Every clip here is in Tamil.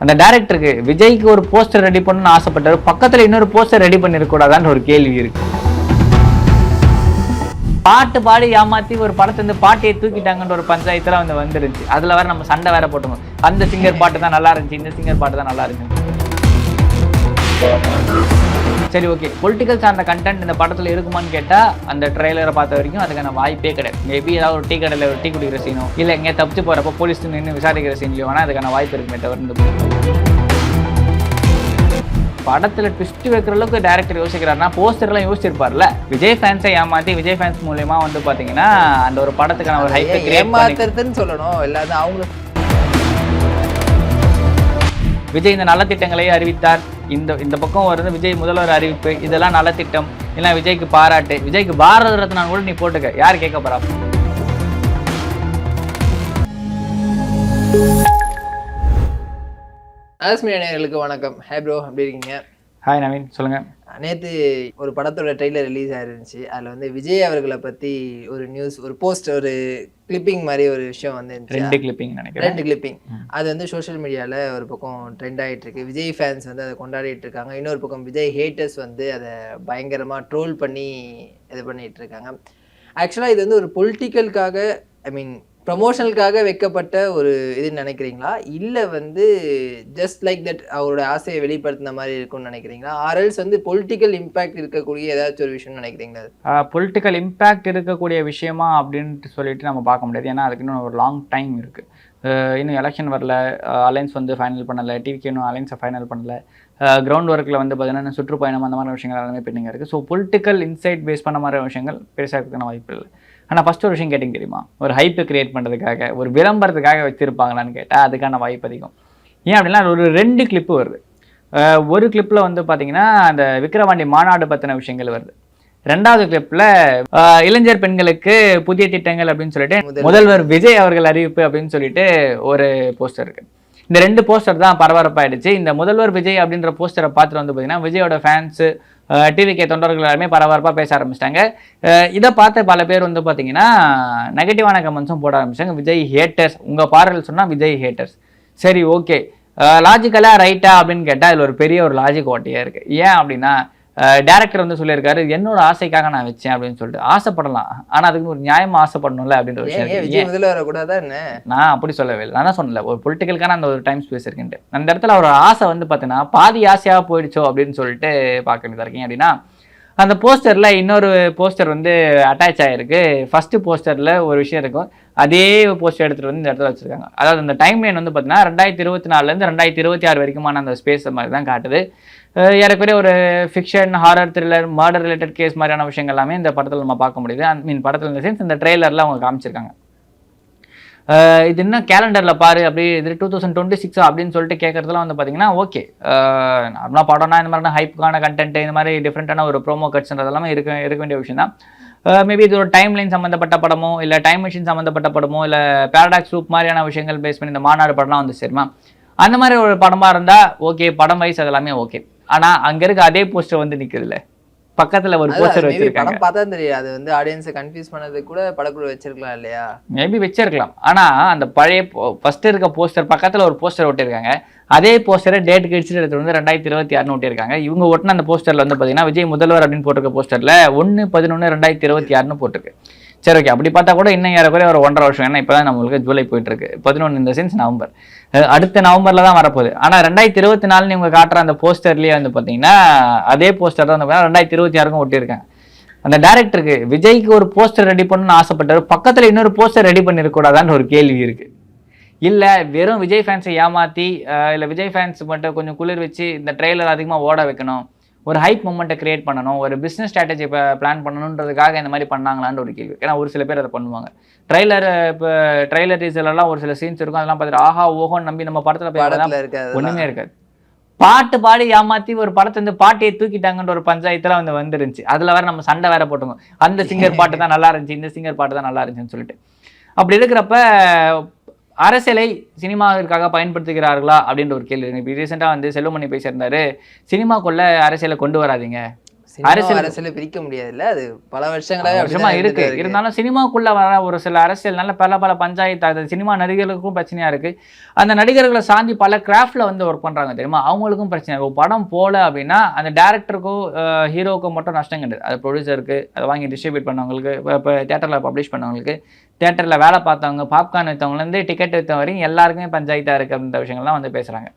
அந்த டேரக்டருக்கு விஜய்க்கு ஒரு போஸ்டர் ரெடி பண்ணணும்னு ஆசைப்பட்டாரு பக்கத்தில் இன்னொரு போஸ்டர் ரெடி பண்ணிருக்கூடாதான்னு ஒரு கேள்வி இருக்கு. பாட்டு பாடி ஏமாத்தி ஒரு படத்தை வந்து பாட்டியை தூக்கிட்டாங்கன்ற ஒரு பஞ்சாயத்தில் வந்து வந்துருந்துச்சு அதில் வேற நம்ம சண்டை வேற போட்டோம் அந்த சிங்கர் பாட்டு தான் நல்லா இருந்துச்சு இந்த சிங்கர் பாட்டு தான் நல்லா இருந்துச்சு. சரி ஓகே பொலிட்டிக்கல் சார்ந்த கண்டென்ட் இந்த படத்துல இருக்குமான்னு கேட்டா அந்த ட்ரெய்லரை பார்த்த வரைக்கும் அதுக்கான வாய்ப்பே கிடையாது. மேபி ஏதாவது ஒரு டீ கடையில் ஒரு டீ குடிக்கிற சீனோ இல்லை எங்கேயா தப்பிச்சு போறப்போ போலீஸ் நின்று விசாரிக்கிற சீன்லையோ வேணா அதுக்கான வாய்ப்பு இருக்குமே தவிர இந்த படத்துல ட்விஸ்ட் வைக்கிற அளவுக்கு டேரக்டர் யோசிக்கிறாருன்னா போஸ்டர்லாம் யோசிச்சிருப்பார்ல. விஜய் ஃபேன்ஸை ஏமாத்தி விஜய் ஃபேன்ஸ் மூலியமா வந்து பாத்தீங்கன்னா அந்த ஒரு படத்துக்கான ஒரு ஹைப்பை ஏமாத்துறதுன்னு சொல்லணும். இல்லாத அவங்க விஜய் இந்த நலத்திட்டங்களை அறிவித்தார். இந்த இந்த பக்கம் வருது விஜய் முதல்வர் அறிவிப்பு இதெல்லாம் நலத்திட்டம் இல்லை விஜய்க்கு பாராட்டு விஜய்க்கு பாரத ரத்னான் கூட நீ போட்டுக்க. யார் கேட்க போறா? ஆஸ்மியா நேயர்களுக்கு வணக்கம். ஹே ப்ரோ எப்படி இருக்கீங்க? ஹாய் நவீன் சொல்லுங்க. நேத்து ஒரு படத்தோட ட்ரெய்லர் ரிலீஸ் ஆயிருந்துச்சு. அதுல வந்து விஜய் அவர்களை பத்தி ஒரு நியூஸ் ஒரு போஸ்ட் ஒரு கிளிப்பிங் மாதிரி ஒரு விஷயம் வந்து. ரெண்டு கிளிப்பிங் நினைக்கிறேன். ரெண்டு கிளிப்பிங் அது வந்து சோஷியல் மீடியால ஒரு பக்கம் ட்ரெண்ட் ஆயிட்டு இருக்கு விஜய் ஃபேன்ஸ் வந்து அதை கொண்டாடிட்டு இருக்காங்க. இன்னொரு பக்கம் விஜய் ஹேட்டர்ஸ் வந்து அதை பயங்கரமா ட்ரோல் பண்ணி இது பண்ணிட்டு இருக்காங்க. ஆக்சுவலா இது வந்து ஒரு பொலிட்டிக்கலுக்காக ஐ மீன் ப்ரமோஷனலுக்காக வைக்கப்பட்ட ஒரு இதுன்னு நினைக்கிறீங்களா இல்லை வந்து ஜஸ்ட் லைக் தட் அவரோட ஆசையை வெளிப்படுத்தின மாதிரி இருக்கும்னு நினைக்கிறீங்களா ஆர்எல்ஸ் வந்து பொலிட்டிக்கல் இம்பேக்ட் இருக்கக்கூடிய ஏதாச்சும் ஒரு விஷயம்னு நினைக்கிறீங்களா பொலிட்டிக்கல் இம்பேக்ட் இருக்கக்கூடிய விஷயமா அப்படின்ட்டு சொல்லிட்டு நம்ம பார்க்க முடியாது ஏன்னா அதுக்கு இன்னும் ஒரு லாங் டைம் இருக்குது இன்னும் எலெக்ஷன் வரல அலைன்ஸ் வந்து ஃபைனல் பண்ணலை டிவிக்கு இன்னும் அலைன்ஸை ஃபைனல் பண்ணலை கிரவுண்ட் ஒர்க்கில் வந்து பார்த்தீங்கன்னா சுற்றுப்பயணம் அந்த மாதிரி விஷயங்கள் எல்லாமே பெண்டிங் இருக்குது ஸோ பொலிட்டிக்கல் இன்சைட் பேஸ் பண்ண மாதிரி விஷயங்கள் பெருசாக இருக்கிறதுக்கான வாய்ப்பு இல்லை. ஆனால் ஃபஸ்ட் ஒரு விஷயம் கேட்டிங்க தெரியுமா? ஒரு ஹைப்பை கிரியேட் பண்ணுறதுக்காக ஒரு விளம்பரத்துக்காக வச்சுருப்பாங்களான்னு கேட்டால் அதுக்கான வாய்ப்பு அதிகம். ஏன் அப்படின்னா ஒரு ரெண்டு கிளிப்பு வருது. ஒரு கிளிப்பில் வந்து பார்த்தீங்கன்னா அந்த விக்கிரவாண்டி மாநாடு பற்றின விஷயங்கள் வருது. ரெண்டாவது கிளிப்பில் இளைஞர் பெண்களுக்கு புதிய திட்டங்கள் அப்படின்னு சொல்லிட்டு முதல்வர். விஜய் அவர்கள் அறிவிப்பு அப்படின்னு சொல்லிட்டு ஒரு போஸ்டர் இருக்கு. இந்த ரெண்டு போஸ்டர் தான் பரபரப்பாயிடுச்சு. இந்த முதல்வர் விஜய் அப்படின்ற போஸ்டரை பார்த்துட்டு வந்து பார்த்தீங்கன்னா விஜயோட ஃபேன்ஸு டிவிகே தொண்டர்கள் எல்லாருமே பரபரப்பாக பேச ஆரம்பிச்சிட்டாங்க. இதை பார்த்து பல பேர் வந்து பார்த்தீங்கன்னா நெகட்டிவான கமெண்ட்ஸும் போட ஆரம்பிச்சாங்க விஜய் ஹேட்டர்ஸ் உங்கள் பார்வையில் சொன்னால் விஜய் ஹேட்டர்ஸ் சரி ஓகே லாஜிக்கலாக ரைட்டா அப்படின்னு கேட்டால் இதில் ஒரு பெரிய ஒரு லாஜிக் ஓட்டையாக இருக்குது ஏன் அப்படின்னா டேரக்டர் வந்து சொல்லியிருக்காரு என்னோட ஆசைக்காக நான் வச்சேன் அப்படின்னு சொல்லிட்டு ஆசைப்படலாம். ஆனால் அதுக்கு ஒரு நியாயமா ஆசைப்படணும்ல அப்படின்ற விஷயம் முதல்ல வரக்கூடாதா என்ன? நான் அப்படி சொல்லவே இல்லை. நான் சொன்னல ஒரு பொலிட்டிக்கலுக்கான அந்த ஒரு டைம் ஸ்பேஸ் இருக்குன்ட்டு. அந்த இடத்துல ஒரு ஆசை வந்து பார்த்தீங்கன்னா பாதி ஆசையாக போயிடுச்சோ அப்படின்னு சொல்லிட்டு பார்க்க வேண்டியதாக இருக்கீங்க அப்படின்னா அந்த போஸ்டரில் இன்னொரு போஸ்டர் வந்து அட்டாச் ஆகிருக்கு ஃபஸ்ட்டு போஸ்டரில் ஒரு விஷயம் இருக்கும். அதே போஸ்டர் எடுத்துகிட்டு வந்து இந்த இடத்துல வச்சுருக்காங்க. அதாவது அந்த டைம் லைன் வந்து பார்த்தீங்கன்னா ரெண்டாயிரத்தி இருபத்தி நாலுலேருந்து ரெண்டாயிரத்தி இருபத்தி ஆறு வரைக்குமான அந்த ஸ்பேஸ் மாதிரி தான் காட்டுது. ஏறக்குறைய ஒரு fiction horror thriller murder related case மாதிரியான விஷயங்கள் எல்லாமே இந்த படத்தில் நம்ம பார்க்க முடியுது. ஐ மீன் படத்தில் இந்த சென்ஸ் இந்த ட்ரெய்லரில் அவங்க காமிச்சிருக்காங்க. இது என்ன கேலண்டரில் பாரு அப்படி இது டூ தௌசண்ட் டுவெண்ட்டி சிக்ஸ் அப்படின்னு சொல்லிட்டு கேட்குறதுலாம் வந்து பார்த்தீங்கன்னா ஓகே நார்மலாக படம்னா இந்த மாதிரினா ஹைப்புக்கான கண்டென்ட் இந்த மாதிரி டிஃப்ரெண்ட்டான ஒரு ப்ரோமோ கட்ஸ்ன்றதெல்லாம் இருக்க இருக்க வேண்டிய விஷயம் தான் மேபி இது ஒரு டைம் லைன் சம்மந்தப்பட்ட படமோ இல்லை டைம் மிஷின் சம்மந்தப்பட்ட படமோ இல்லை பேரடாக்ஸ் ரூப் மாதிரியான விஷயங்கள் பேஸ் பண்ணி இந்த மாநாடு படம்லாம் வந்து சரிமா? அந்த மாதிரி ஒரு படமாக இருந்தால் ஓகே படம் வைஸ் அதெல்லாமே ஓகே ஆனால் அங்கே இருக்க அதே போஸ்டர் வந்து நிற்குதுல்ல பக்கத்தில் ஒரு போஸ்டர் வச்சிருக்காங்க. படம் பார்த்தா தெரியும். அது வந்து ஆடியன்ஸை கன்ஃபியூஸ் பண்ணதுக்கு கூட படக்குழு வச்சிருக்கலாம் இல்லையா? மேபி வச்சிருக்கலாம். ஆனா அந்த பழைய ஃபர்ஸ்ட் இருக்க போஸ்டர் பக்கத்துல ஒரு போஸ்டர் ஒட்டியிருக்காங்க அதே போஸ்டரை டேட் கழிச்சுட்டு எடுத்து வந்து ரெண்டாயிரத்தி இருபத்தி ஆறுனு ஒட்டியிருக்காங்க இவங்க ஒட்டின அந்த போஸ்டர்ல வந்து பாத்தீங்கன்னா விஜய் முதல்வர் அப்படின்னு போட்டிருக்க போஸ்டர்ல ஒன்னு பதினொன்னு ரெண்டாயிரத்தி இருபத்தி ஆறுனு போட்டிருக்கு. சரி ஓகே அப்படி பார்த்தா கூட இன்னும் ஏறக்குறைய ஒரு ஒன்றரை வருஷம். ஏன்னா இப்போ தான் நம்மளுக்கு ஜூலை போயிட்டு இருக்கு பதினொன்று இந்த சென்ஸ் நவம்பர். அடுத்த நவம்பரில் தான் வரப்போகுது. ஆனால் ரெண்டாயிரத்தி இருபத்தி நாலுன்னு நீங்கள் காட்டுற அந்த போஸ்டர்லேயே வந்து பார்த்தீங்கன்னா அதே போஸ்டர் தான் வந்து ரெண்டாயிரத்தி இருபத்தி ஆறுக்கும் ஒட்டியிருக்காங்க. அந்த டேரக்டருக்கு விஜய்க்கு ஒரு போஸ்டர் ரெடி பண்ணணும்னு ஆசைப்பட்டார் பக்கத்தில் இன்னொரு போஸ்டர் ரெடி பண்ணிருக்கூடாதான்னு ஒரு கேள்வி இருக்குது இல்லை வெறும் விஜய் ஃபேன்ஸை ஏமாற்றி இல்லை விஜய் ஃபேன்ஸ் மட்டும் கொஞ்சம் குளிர் வச்சு இந்த ட்ரெய்லர் அதிகமாக ஓட வைக்கணும். ஒரு ஹைப் மூமெண்ட்டை கிரியேட் பண்ணணும் ஒரு பிஸ்னஸ் ஸ்ட்ராட்டஜி இப்போ பிளான் பண்ணணுன்றதுக்காக இந்த மாதிரி பண்ணாங்களான்னு ஒரு கேள்வி. ஏன்னா ஒரு சில பேர் அதை பண்ணுவாங்க. ட்ரெய்லர் இப்போ ட்ரெய்லர் டீசர்லாம் ஒரு சில சீன்ஸ் இருக்கும். அதெல்லாம் பார்த்துட்டு ஆஹா ஓஹோன்னு நம்பி நம்ம படத்துல போய் படத்துல இருக்காது. பாட்டு பாடி ஏமாத்தி ஒரு படத்தை வந்து பாட்டியை தூக்கிட்டாங்கன்ற ஒரு பஞ்சாயத்துல வந்து வந்துருந்துச்சு. அதுல வேற நம்ம சண்டை வேற போட்டோம் அந்த சிங்கர் பாட்டு தான் நல்லா இருந்துச்சு இந்த சிங்கர் பாட்டு தான் நல்லா இருந்துச்சுன்னு சொல்லிட்டு. அப்படி இருக்கிறப்ப அரசியலை சினிமாவிற்காக பயன்படுத்துகிறார்களா அப்படின்ற ஒரு கேள்வி இப்போ ரீசெண்டாக வந்து செல்வமணி பேசியிருந்தாரு. சினிமாக்குள்ளே அரசியலை கொண்டு வராதீங்க. அரசியல் அரசியல பிரிக்க முடியாதுல்ல. அது பல வருஷங்களாவே வருஷமா இருக்கு. இருந்தாலும் சினிமாக்குள்ள வர ஒரு சில அரசியல் நல்ல பல பல பஞ்சாயத்து அது சினிமா நடிகர்களுக்கும் பிரச்சனையா இருக்கு. அந்த நடிகர்களை சாந்தி பல கிராஃப்ட்ல வந்து ஒர்க் பண்றாங்க தெரியுமா? அவங்களுக்கும் பிரச்சனை இருக்கு. ஒரு படம் போல அப்படின்னா அந்த டேரக்டருக்கோ ஹீரோக்கோ மட்டும் நஷ்டம் கிடையாது. அது ப்ரொடியூசருக்கு அதை வாங்கி டிஸ்ட்ரிபியூட் பண்ணவங்களுக்கு இப்போ தேட்டரில் பப்ளிஷ் பண்ணவங்களுக்கு தேட்டரில் வேலை பார்த்தவங்க பாப்கார்ன் விற்றவங்கலேருந்து டிக்கெட் விற்றவங்க வரைக்கும் எல்லாருக்குமே பஞ்சாயத்தாக இருக்குது அப்படின்ற விஷயங்கள்லாம் வந்து பேசுகிறாங்க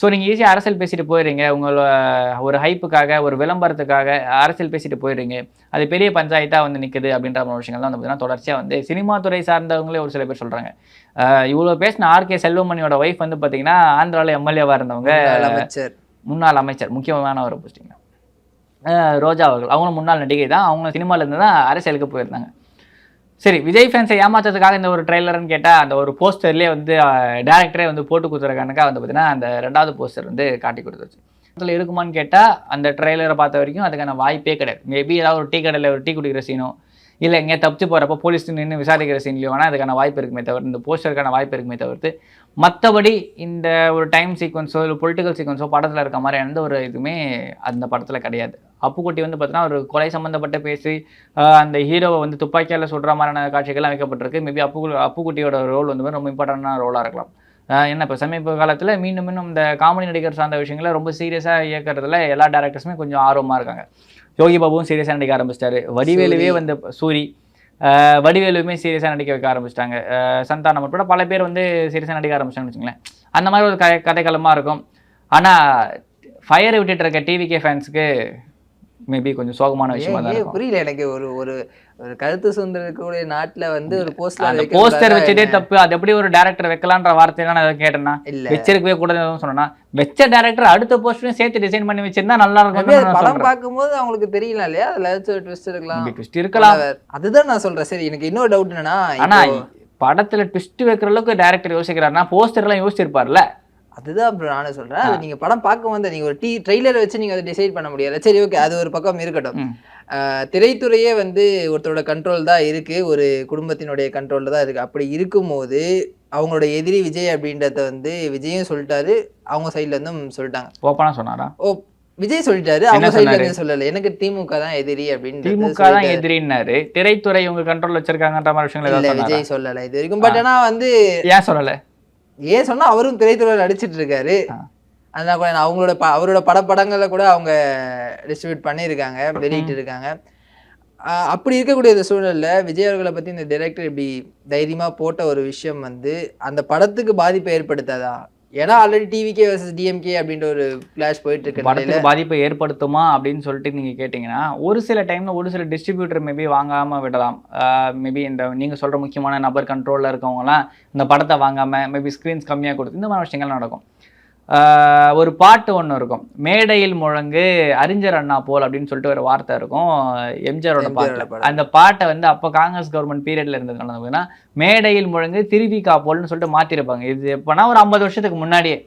ஸோ நீங்கள் ஈஸியாக அரசியல் பேசிட்டு போயிடுறீங்க. உங்களோட ஒரு ஹைப்புக்காக ஒரு விளம்பரத்துக்காக அரசியல் பேசிட்டு போயிடுறீங்க. அது பெரிய பஞ்சாயத்தாக வந்து நிற்குது அப்படின்ற மாதிரி விஷயங்கள் தான் வந்து பார்த்தீங்கன்னா தொடர்ச்சியாக வந்து சினிமா துறை சார்ந்தவங்களே ஒரு சில பேர் சொல்கிறாங்க இவ்வளோ பேசின ஆர்கே செல்வமணியோட ஒய்ஃப் வந்து பார்த்தீங்கன்னா ஆந்திராவில் எம்எல்ஏவாக இருந்தவங்க. முன்னாள் அமைச்சர். முன்னாள் அமைச்சர் முக்கியமான ஒரு போஸ்டிங் ரோஜா அவர்கள். அவங்களும் முன்னாள் நடிகை தான். அவங்க சினிமால இருந்து தான் அரசியலுக்கு போயிருந்தாங்க. சரி விஜய் ஃபேன்ஸை ஏமாத்துறதுக்காக இந்த ஒரு ட்ரெய்லர்னு கேட்டால் அந்த ஒரு போஸ்டர்லேயே வந்து டேரக்டரே வந்து போட்டு கொடுத்துருக்கானுக்கா வந்து பார்த்தீங்கன்னா அந்த ரெண்டாவது போஸ்டர் வந்து காட்டி கொடுத்துருச்சு. அதில் இருக்குமான்னு கேட்டால் அந்த ட்ரெய்லரை பார்த்த வரைக்கும் அதுக்கான வாய்ப்பே கிடையாது. மேபி ஏதாவது ஒரு டீ கடையில் ஒரு டீ குடிக்கிற சீனோ இல்லை எங்கேயா தப்பிச்சு போகிறப்ப போலீஸ் நின்று விசாரிக்கிற சீன்லையோ வேணால் அதுக்கான வாய்ப்பு இருக்குமே தவிர இந்த போஸ்டருக்கான வாய்ப்பு இருக்குமே தவிர்த்து மற்றபடி இந்த ஒரு டைம் சீக்வன்ஸோ இல்லை பொலிட்டிக்கல் சீக்வன்ஸோ படத்தில் இருக்க மாதிரி எந்த ஒரு இதுவுமே அந்த படத்தில் கிடையாது. அப்புக்குட்டி வந்து பார்த்தீங்கன்னா ஒரு கொலை சம்மந்தப்பட்ட பேசி அந்த ஹீரோவை வந்து துப்பாக்கியால் சுடுற மாதிரியான காட்சிகள்லாம் வைக்கப்பட்டிருக்கு. மேபி அப்பு அப்புக்குட்டியோட ரோல் வந்து ரொம்ப இம்பார்ட்டண்டான ரோலாக இருக்கலாம். என்ன இப்போ சமீப காலத்தில் மீண்டும் மீண்டும் இந்த காமெடி நடிகர் சார்ந்த விஷயங்களை ரொம்ப சீரியஸாக இயக்கிறதுல எல்லா டேரக்டர்ஸுமே கொஞ்சம் ஆர்வமாக இருக்காங்க. யோகி பாபுவும் சீரியஸாக நடிக்க ஆரம்பிச்சிட்டாரு. வடிவேலுவே வந்து சூரி. வடிவேலுமே சீரியஸாக நடிக்க வைக்க ஆரம்பிச்சிட்டாங்க. சந்தானம் உட்பட பல பேர் வந்து சீரியஸாக நடிக்க ஆரம்பிச்சிட்டாங்கன்னு வச்சுங்களேன் அந்த மாதிரி ஒரு கதை கதைக்களமாக இருக்கும். ஆனால் ஃபயரை விட்டுட்டு இருக்க டிவிகே ஃபேன்ஸுக்கு மேபி கொஞ்சம் சோகமான விஷயமா தான் புரியல எனக்கு ஒரு ஒரு ஒரு கருத்து சுதந்திரம் இருக்கக்கூடிய நாட்டுல வந்து ஒரு அந்த போஸ்டர் போஸ்டர் வச்சதே தப்பு. அது எப்படி ஒரு டேரக்டர் வைக்கலான்ற வார்த்தையெல்லாம் நான் கேட்டேன்னா இல்ல. வச்சிருக்கவே கூடாதுன்னு சொன்னா வச்ச டேரக்டர் அடுத்த போஸ்டரையும் சேர்த்து டிசைன் பண்ணி வச்சிருந்தா நல்லா இருக்கும் படம் பார்க்கும்போது அவங்களுக்கு தெரியல இல்லையா? அதுல ஏதாச்சும் ட்விஸ்ட் இருக்கலாம். ட்விஸ்ட் இருக்கலாம். அதுதான் நான் சொல்றேன். சரி எனக்கு இன்னொரு டவுட் என்னன்னா ஆனா இப்போ- படத்துல ட்விஸ்ட் வைக்கிற அளவுக்கு டேரக்டர் யோசிக்கிறாருன்னா போஸ்டர் எல்லாம் யோசிச்சிருப்பார்ல அதுதான் bro நானும் சொல்றேன். நீங்க படம் பார்க்கும் போது நீங்க ஒரு டீ ட்ரெய்லர் வச்சு நீங்க அதை டிசைட் பண்ண முடியாது. சரி ஓகே அது ஒரு பக்கம் இருக்கட்டும். திரைத்துறையே வந்து ஒருத்தரோட கண்ட்ரோல் தான் இருக்கு. ஒரு குடும்பத்தினுடைய கண்ட்ரோல்ல தான் இருக்கு. அப்படி இருக்கும்போது அவங்களோட எதிரி விஜய் அப்படின்றத வந்து விஜயும் சொல்லிட்டாரு. அவங்க சைட்ல இருந்தும் சொல்லிட்டாங்க. ஓப்பனா சொன்னாரா? ஓ விஜய் சொல்லிட்டாரு. அவங்க சைட்ல சொல்லல. எனக்கு திமுக தான் எதிரி அப்படின்னு திமுக தான் எதிரின்னாரு. திரைத்துறை உங்க கண்ட்ரோல் வச்சிருக்காங்கன்ற மாதிரி விஷயங்கள் விஜய் சொல்லல இது வரைக்கும். பட் ஆனா வந்து ஏன் சொல்லல? ஏன் சொன்னா அவரும் திரைத்துறையில் நடிச்சிட்டு இருக்காரு. அதனால கூட அவங்களோட ப அவரோட பட படங்களை கூட அவங்க டிஸ்ட்ரிபியூட் பண்ணியிருக்காங்க வெளியிட்டு இருக்காங்க. அப்படி இருக்கக்கூடிய இந்த சூழல்ல விஜய் அவர்களை பத்தி இந்த டைரக்டர் இப்படி தைரியமா போட்ட ஒரு விஷயம் வந்து அந்த படத்துக்கு பாதிப்பை ஏற்படுத்தாதா? ஏன்னா ஆல்ரெடி டிவிகே வர்சஸ் டிஎம்கே அப்படின்ற ஒரு ஃபிளாஷ் போயிட்டு இருக்க படத்துக்கு பாதிப்பை ஏற்படுத்துமா அப்படின்னு சொல்லிட்டு நீங்க கேட்டீங்கன்னா ஒரு சில டைம்ல ஒரு சில டிஸ்ட்ரிபியூட்டர் மேபி வாங்காம விடலாம். மேபி இந்த நீங்க சொல்ற முக்கியமான நபர் கண்ட்ரோல்ல இருக்கவங்கலாம் இந்த படத்தை வாங்காம மேபி ஸ்க்ரீன்ஸ் கம்மியா கொடுத்து இந்த மாதிரி விஷயங்கள் நடக்கும். ஒரு பாட்டு ஒன்று இருக்கும். மேடையில் முழங்கு அறிஞர் அண்ணா போல் அப்படின்னு சொல்லிட்டு ஒரு வார்த்தை இருக்கும். எம்ஜிஆரோட பாட்டு. அந்த பாட்டை வந்து அப்போ காங்கிரஸ் கவர்மெண்ட் பீரியட்ல இருந்ததுனால பார்த்தீங்கன்னா மேடையில் முழங்கு திருவிக்கா போல்னு சொல்லிட்டு மாத்திருப்பாங்க. இது எப்போனா ஒரு ஐம்பது வருஷத்துக்கு முன்னாடியே.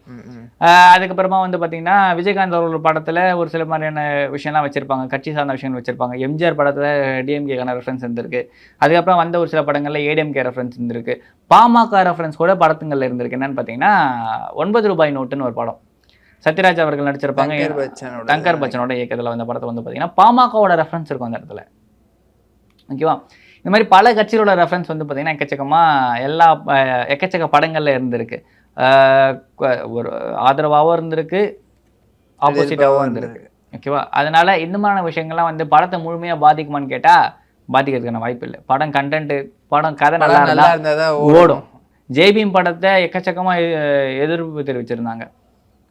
அதுக்கப்புறமா வந்து பார்த்தீங்கன்னா விஜயகாந்த் அவர்கள் படத்தில் ஒரு சில மாதிரியான விஷயம்லாம் வச்சிருப்பாங்க. கட்சி சார்ந்த விஷயங்கள் வச்சிருப்பாங்க. எம்ஜிஆர் படத்தில் டிஎம்கேக்கான ரெஃபரன்ஸ் இருந்திருக்கு. அதுக்கப்புறம் வந்த ஒரு சில படங்களில் ஏடிஎம்கே ரெஃபரன்ஸ் இருந்திருக்கு. பாமக ரெஃபரன்ஸ் கூட படத்துங்களில் இருந்திருக்கு. என்னன்னு பார்த்தீங்கன்னா ஒன்பது ரூபாய் நோட்டுன்னு ஒரு படம். சத்யராஜ் அவர்கள் நடிச்சிருப்பாங்க. தங்கர் பச்சனோட இயக்கத்தில் வந்த படத்தை வந்து பார்த்தீங்கன்னா பாமகவோட ரெஃபரன்ஸ் இருக்கும் அந்த இடத்துல. ஓகேவா? இந்த மாதிரி பல கட்சிகளோட ரெஃபரன்ஸ் வந்து பார்த்தீங்கன்னா எக்கச்சக்கமாக எல்லா எக்கச்சக்க படங்கள்ல இருந்திருக்கு. ஒரு ஆதரவாகவும் இருந்திருக்கு ஆப்போசிட்டாகவும் இருந்திருக்கு. ஓகேவா அதனால இந்த மாதிரியான விஷயங்கள்லாம் வந்து படத்தை முழுமையாக பாதிக்குமான்னு கேட்டால் பாதிக்கிறதுக்கான வாய்ப்பு இல்லை. படம் கண்டென்ட் படம் கதை நல்லா படம் இருந்தா நல்லா இருந்தாதான் ஓடும். ஜேபிஎம் படத்தை எக்கச்சக்கமாக எதிர்ப்பு தெரிவிச்சிருந்தாங்க.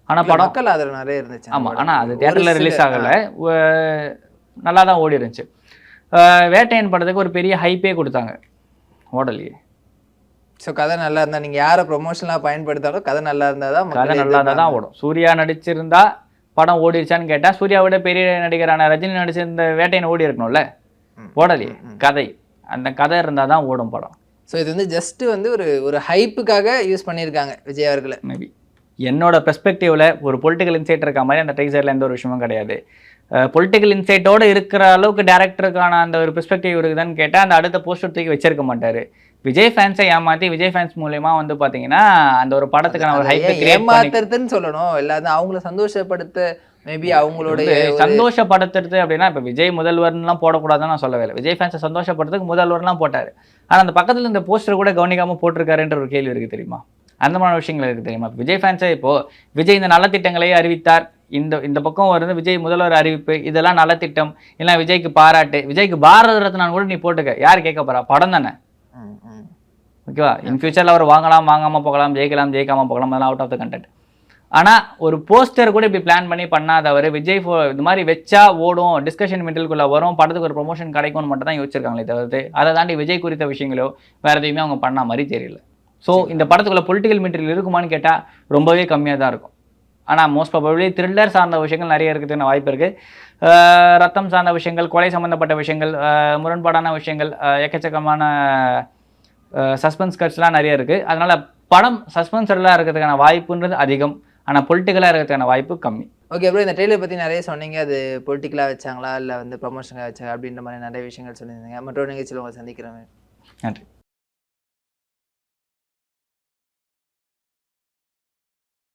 ஆனா இல்ல, படம் மக்கள் ஆதரவு நிறைய இருந்துச்சு ஆமா அந்த ஆனா அது ஒரு ரிலீஸ் ஆகல. நல்லா தான் ஓடி இருந்துச்சு வேட்டையன் படத்துக்கு ஒரு பெரிய ஹைப்பே கொடுத்தாங்க ஓடலையே. ஸோ கதை நல்லா இருந்தா நீங்க யாரை ப்ரொமோஷனலாக பயன்படுத்தாலும் கதை நல்லா இருந்தால் தான் கதை நல்லா இருந்தால் தான் ஓடும். சூர்யா நடிச்சிருந்தா படம் ஓடிருச்சான்னு கேட்டா சூர்யா விட பெரிய நடிகரான ரஜினி நடிச்சிருந்த வேட்டையன் ஓடி இருக்கணும்ல. ஓடலையே. கதை. அந்த கதை இருந்தால் தான் ஓடும் படம். ஸோ இது வந்து ஜஸ்ட் வந்து ஒரு ஒரு ஹைப்புக்காக யூஸ் பண்ணியிருக்காங்க விஜய் அவர்களை. மேபி என்னோட பெர்ஸ்பெக்டிவ்ல ஒரு பொலிட்டிக்கல் இன்சைட் இருக்க மாதிரி அந்த ட்ரைசரில் எந்த ஒரு விஷயமும் கிடையாது. பொலிட்டிக்கல் இன்சைட்டோட இருக்கிற அளவுக்கு டேரக்டருக்கான அந்த ஒரு பெர்ஸ்பெக்டிவ் இருக்குதான்னு கேட்டால் அந்த அடுத்த போஸ்டர் தூக்கி வச்சிருக்க மாட்டாரு. விஜய் ஃபேன்ஸை ஏமாத்தி விஜய் ஃபேன்ஸ் மூலியமா வந்து பாத்தீங்கன்னா அந்த ஒரு படத்துக்கான ஒரு ஹைப் ஏமாத்துறதுன்னு சொல்லணும். எல்லாரும் அவங்கள சந்தோஷப்படுத்த மேபி அவங்களுடைய சந்தோஷப்படுத்துறது அப்படின்னா இப்ப விஜய் முதல்வர்லாம் போடக்கூடாதுன்னு நான் சொல்லவே இல்லை. விஜய் ஃபேன்ஸை சந்தோஷப்படுறதுக்கு முதல்வர்லாம் போட்டாரு. ஆனா அந்த பக்கத்துல இந்த போஸ்டர் கூட கவனிக்காம போட்டிருக்காருன்ற ஒரு கேள்வி இருக்கு தெரியுமா? அந்த மாதிரி விஷயங்கள் இருக்கு தெரியுமா? விஜய் ஃபேன்ஸே இப்போ விஜய் இந்த நலத்திட்டங்களை அறிவித்தார். இந்த இந்த பக்கம் வந்து விஜய் முதல்வர் அறிவிப்பு இதெல்லாம் நலத்திட்டம் இல்லை விஜய்க்கு பாராட்டு விஜய்க்கு பாரத ரத்னான்னு கூட நீ போட்டுக்க யார் கேட்க போறா? படம் தானே. ஓகேவா? இன் ஃபியூச்சரில் அவர் வாங்கலாம் வாங்காம போகலாம் ஜெயிக்கலாம் ஜெயிக்காம போகலாம் அதெல்லாம் அவுட் ஆஃப் த கண்டென்ட் ஆனால் ஒரு போஸ்டர் கூட இப்படி பிளான் பண்ணி பண்ணாதவர் விஜய் ஃபோ இந்த மாதிரி வச்சா ஓடும் டிஸ்கஷன் மெட்டீரியல்குள்ளே வரும் படத்துக்கு ஒரு ப்ரொமோஷன் கிடைக்கும்னு மட்டும் தான் யோசிச்சிருக்காங்களே தவிர்த்து அதை தாண்டி விஜய் குறித்த விஷயங்களோ வேற எதையுமே அவங்க பண்ண மாதிரி தெரியல. ஸோ இந்த படத்துக்குள்ள பொலிட்டிக்கல் மெட்டீரியல் இருக்குமான்னு கேட்டால் ரொம்பவே கம்மியாக தான் இருக்கும். ஆனால் மோஸ்ட் ப்ராபப்ளி த்ரில்லர் சார்ந்த விஷயங்கள் நிறைய இருக்கிறதுக்கு வாய்ப்பு இருக்குது ரத்தம் சார்ந்த விஷயங்கள் கொலை சம்மந்தப்பட்ட விஷயங்கள் முரண்பாடான விஷயங்கள் எக்கச்சக்கமான சஸ்பென்ஸ் கட்ஸ்லாம் நிறைய இருக்குது அதனால படம் சஸ்பென்ஸர்லாம் இருக்கிறதுக்கான வாய்ப்புன்றது அதிகம். ஆனால் பொலிட்டிக்கலாக இருக்கிறதுக்கான வாய்ப்பு கம்மி. ஓகே ப்ரோ இந்த ட்ரெயிலர் பற்றி நிறைய சொன்னீங்க. அது பொலிட்டிக்கலாக வச்சாங்களா? இல்லை வந்து ப்ரொமோஷனாக வச்சாங்க அப்படின்ற மாதிரி நிறைய விஷயங்கள் சொல்லியிருந்தீங்க. மற்றொரு நிகழ்ச்சியில் உங்களை சந்திக்கிறேன். நன்றி.